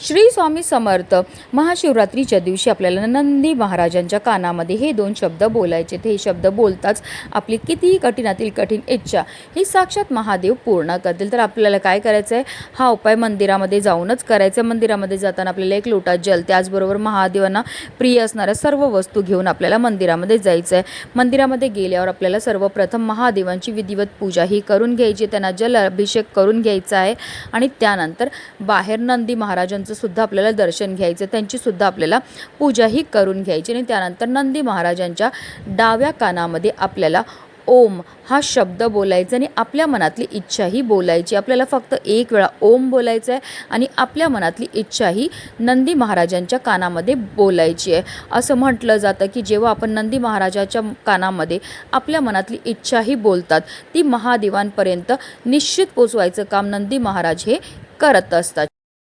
श्री स्वामी समर्थ महाशिवरात्रीच्या दिवशी आपल्याला नंदी महाराजांच्या कानामध्ये हे दोन शब्द बोलायचे हे शब्द बोलताच आपली कितीही कठीणातील कठीण इच्छा ही साक्षात महादेव पूर्ण करतील. तर आपल्याला काय करायचं आहे हा उपाय मंदिरामध्ये जाऊनच करायचा आहे मंदिरामध्ये जाताना आपल्याला एक लोटा जल त्याचबरोबर महादेवांना प्रिय असणाऱ्या सर्व वस्तू घेऊन आपल्याला मंदिरामध्ये जायचं आहे मंदिरामध्ये गेल्यावर आपल्याला सर्वप्रथम महादेवांची विधिवत पूजा ही करून घ्यायची त्यांना जल अभिषेक करून घ्यायचा आहे. आणि त्यानंतर बाहेर नंदी महाराजांचं सुद्धा आपल्याला दर्शन घ्यायचं त्यांची सुद्धा आपल्याला पूजाही करून घ्यायची आणि त्यानंतर नंदी महाराजांच्या डाव्या कानामध्ये आपल्याला ओम हा शब्द बोलायचा आणि आपल्या मनातली इच्छाही बोलायची. आपल्याला फक्त एक वेळा ओम बोलायचं आहे आणि आपल्या मनातली इच्छाही नंदी महाराजांच्या कानामध्ये बोलायची आहे. असं म्हटलं जातं की जेव्हा आपण नंदी महाराजाच्या कानामध्ये आपल्या मनातली इच्छाही बोलतात ती महादेवांपर्यंत निश्चित पोचवायचं काम नंदी महाराज हे करत असतात.